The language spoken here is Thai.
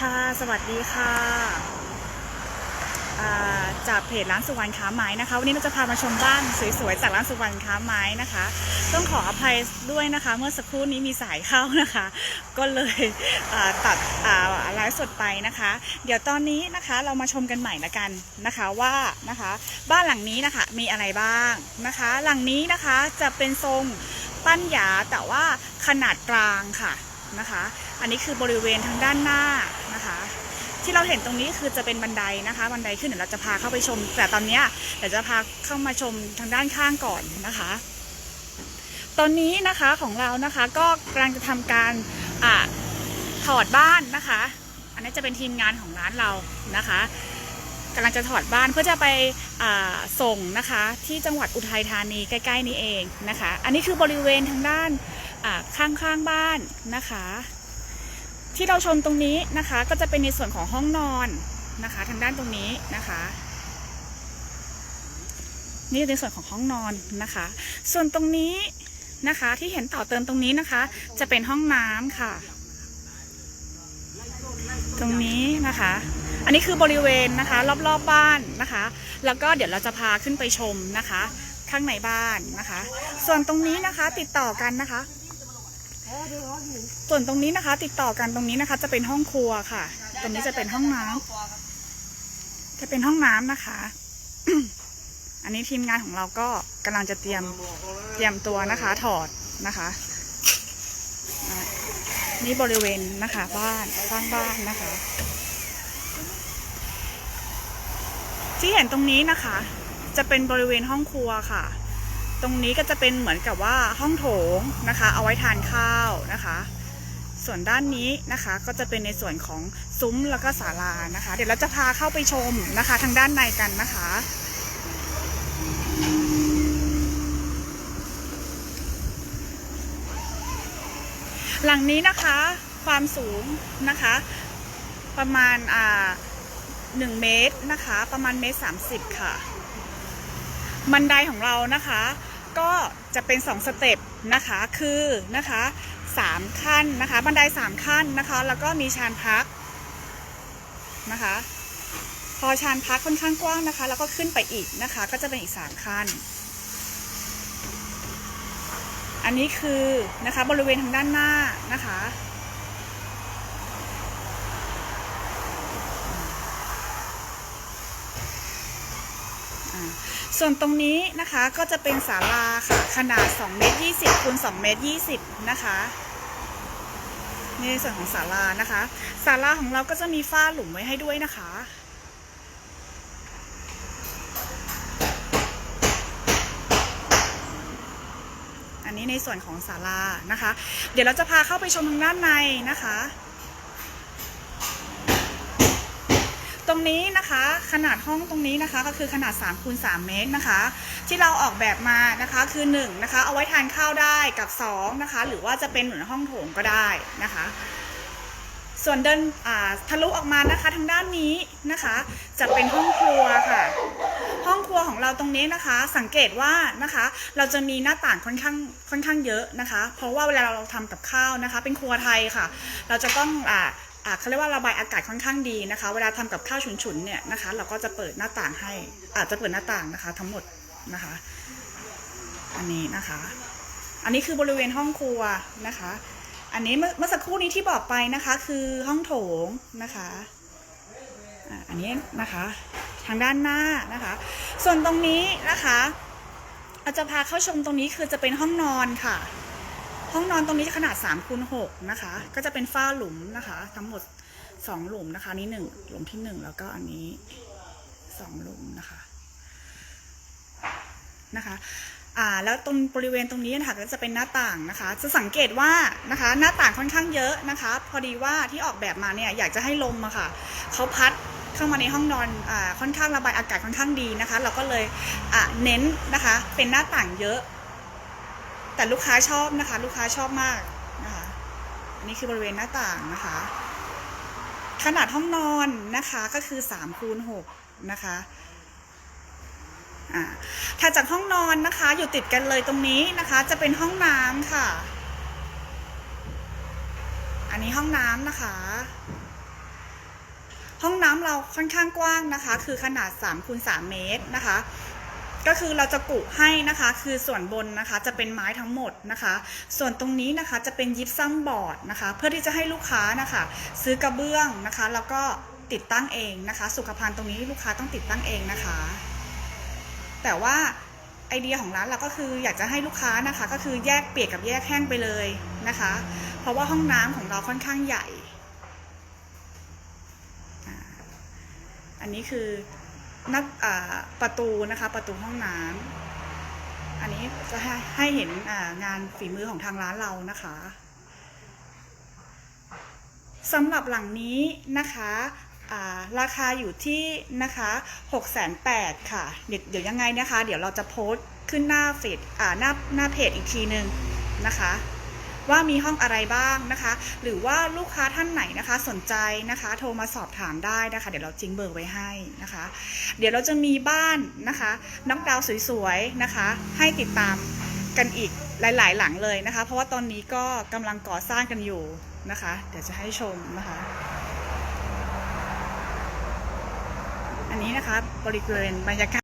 ค่ะ สวัสดีค่ะ จากเพจร้านสุวรรณค้าไม้นะคะ วันนี้เราจะพามาชมบ้านสวยๆ จากร้านสุวรรณค้าไม้นะคะ ต้องขออภัยด้วยนะคะ เมื่อสักครู่นี้มีสายเข้านะคะ ก็เลยตัดอ่าไลฟ์สดไปนะคะ เดี๋ยวตอนนี้นะคะเรามาชมกันใหม่ละกันนะคะว่านะคะ บ้านหลังนี้นะคะมีอะไรบ้างนะคะ หลังนี้นะคะจะเป็นทรงปั้นหยาแต่ว่าขนาดกลางค่ะนะคะ อันนี้คือบริเวณทางด้านหน้า นะคะ ที่เราเห็นตรงนี้คือจะเป็นบันไดนะคะ บันไดขึ้นเดี๋ยวเราจะพาเข้าไปชม แต่ตอนนี้เดี๋ยวจะพาเข้ามาชมทางด้านข้างก่อนนะคะ ตอนนี้นะคะของเรานะคะก็กำลังจะทำการอถอดบ้านนะคะ อันนี้จะเป็นทีมงานของร้านเรานะคะกำลังจะถอดบ้านเพื่อจะไปส่งนะคะที่จังหวัดอุทัยธานีใกล้ ๆ นี้เองนะคะ อันนี้คือบริเวณทางด้านอ่าข้างๆบ้านนะคะ ที่เราชมตรงนี้นะคะ ก็จะเป็นในส่วนของห้องนอนนะคะ ทางด้านตรงนี้นะคะ นี่ในส่วนของห้องนอนนะคะ ส่วนตรงนี้นะคะที่เห็นต่อเติมตรงนี้นะคะ จะเป็นห้องน้ำค่ะ ตรงนี้นะคะ อันนี้คือบริเวณนะคะ รอบๆบบ้านนะคะ แล้วก็เดี๋ยวเราจะพาขึ้นไปชมนะคะ ข้างในบ้านนะคะ ส่วนตรงนี้นะคะติดต่อกันนะคะ ส่วนตรงนี้นะคะ ติดต่อกันตรงนี้นะคะ จะเป็นห้องครัวค่ะ ตรงนี้จะเป็นห้องน้ำจะเป็นห้องน้ำนะคะ อันนี้ทีมงานของเราก็กำลังจะเตรียมเตรียมตัวนะคะ ถอดนะคะ นี่บริเวณนะคะ บ้านข้างบ้านนะคะ ที่เห็นตรงนี้นะคะ จะเป็นบริเวณห้องครัวค่ะ ตรงนี้ก็จะเป็นเหมือนกับว่าห้องโถงนะคะ เอาไว้ทานข้าวนะคะ ส่วนด้านนี้นะคะก็จะเป็นในส่วนของซุ้มแล้วก็ศาลานะคะ เดี๋ยวเราจะพาเข้าไปชมนะคะ ทางด้านในกันนะคะหลังนี้นะคะความสูงนะคะ ประมาณอ่าหนึ่งเมตรนะคะ ประมาณเมตรสามสิบค่ะ บันไดของเรานะคะ ก็จะเป็นสองสเต็ปนะคะคือนะคะสามขั้นนะคะบันไดสามขั้นนะคะ แล้วก็มีชานพักนะคะ พอชานพักค่อนข้างกว้างนะคะ แล้วก็ขึ้นไปอีกนะคะ ก็จะเป็นอีกสามขั้น อันนี้คือนะคะบริเวณทางด้านหน้านะคะ ส่วนตรงนี้นะคะก็จะเป็นศาลาค่ะ ขนาด2เมตร20คูณ2เมตร20นะคะนี่ในส่วนของศาลานะคะศาลาของเราก็จะมีฝ้าหลุมไว้ให้ด้วยนะคะ อันนี้ในส่วนของศาลานะคะ เดี๋ยวเราจะพาเข้าไปชมทางด้านในนะคะ ตรงนี้นะคะขนาดห้องตรงนี้นะคะก็คือขนาด3คูณ3เมตรนะคะ ที่เราออกแบบมานะคะคือ1นะคะเอาไว้ทานข้าวได้กับ2นะคะหรือว่าจะเป็นเหมือนห้องโถงก็ได้นะคะ ส่วนเดินทะลุออกมานะคะทางด้านนี้นะคะ จะเป็นห้องครัวค่ะ ห้องครัวของเราตรงนี้นะคะ สังเกตว่านะคะ เราจะมีหน้าต่างค่อนข้างค่อนข้างเยอะนะคะ เพราะว่าเวลาเราทำกับข้าวนะคะ เป็นครัวไทยค่ะ เราจะต้องอ่า เขาเรียกว่าระบายอากาศค่อนข้างดีนะคะ เวลาทำกับข้าวฉุนๆเนี่ยนะคะ เราก็จะเปิดหน้าต่างให้ อาจจะเปิดหน้าต่างนะคะ ทั้งหมดนะคะ อันนี้นะคะ อันนี้คือบริเวณห้องครัวนะคะ อันนี้เมื่อสักครู่นี้ที่บอกไปนะคะ คือห้องโถงนะคะอันนี้นะคะทางด้านหน้านะคะ ส่วนตรงนี้นะคะ เราจะพาเข้าชมตรงนี้คือจะเป็นห้องนอนค่ะ ห้องนอนตรงนี้ขนาด3คูณ6นะคะ ก็จะเป็นฝ้าหลุมนะคะ ทั้งหมด 2 หลุมนะคะ นี่หนึ่งหลุมที่ 1 แล้วก็อันนี้ 2 หลุมนะคะนะคะอ่าแล้วตรงบริเวณตรงนี้นะคะก็จะเป็นหน้าต่างนะคะ จะสังเกตว่านะคะหน้าต่างค่อนข้างเยอะนะคะ พอดีว่าที่ออกแบบมาเนี่ยอยากจะให้ลมอะค่ะเขาพัดเข้ามาในห้องนอนอ่าค่อนข้างระบายอากาศค่อนข้างดีนะคะ เราก็เลยอะเน้นนะคะเป็นหน้าต่างเยอะ แต่ลูกค้าชอบนะคะ ลูกค้าชอบมากนะคะ อันนี้คือบริเวณหน้าต่างนะคะ ขนาดห้องนอนนะคะก็คือ3คูณ6นะคะอ่าถัดจากห้องนอนนะคะ อยู่ติดกันเลยตรงนี้นะคะ จะเป็นห้องน้ำค่ะ อันนี้ห้องน้ำนะคะ ห้องน้ำเราค่อนข้างกว้างนะคะ คือขนาด3คูณ3เมตรนะคะ ก็คือเราจะกุให้นะคะ คือส่วนบนนะคะจะเป็นไม้ทั้งหมดนะคะ ส่วนตรงนี้นะคะจะเป็นยิปซัมบอร์ดนะคะ เพื่อที่จะให้ลูกค้านะคะ ซื้อกระเบื้องนะคะ แล้วก็ติดตั้งเองนะคะ สุขภัณฑ์ตรงนี้ลูกค้าต้องติดตั้งเองนะคะ แต่ว่าไอเดียของร้านเราก็คืออยากจะให้ลูกค้านะคะ ก็คือแยกเปียกกับแยกแห้งไปเลยนะคะ เพราะว่าห้องน้ำของเราค่อนข้างใหญ่ อันนี้คือ หนักประตูนะคะประตูห้องน้ำอันนี้จะให้ให้เห็นงานฝีมือของทางร้านเรานะคะสำหรับหลังนี้นะคะราคาอยู่ที่นะคะ6 8 0 0 0ค่ะ เดี๋ยวเดี๋ยวยังไงนะคะ เดี๋ยวเราจะโพสต์ขึ้นหน้าเฟซหน้าหน้าเพจอีกทีนึงนะคะ ว่ามีห้องอะไรบ้างนะคะ หรือว่าลูกค้าท่านไหนนะคะ สนใจนะคะ โทรมาสอบถามได้นะคะ เดี๋ยวเราจิ้งเบอร์ไว้ให้นะคะ เดี๋ยวเราจะมีบ้านนะคะน้องดาวสวยๆนะคะ ให้ติดตามกันอีกหลาย ๆ หลังเลยนะคะ เพราะว่าตอนนี้ก็กำลังก่อสร้างกันอยู่นะคะ เดี๋ยวจะให้ชมนะคะ อันนี้นะคะบริเวณบรรยากาศ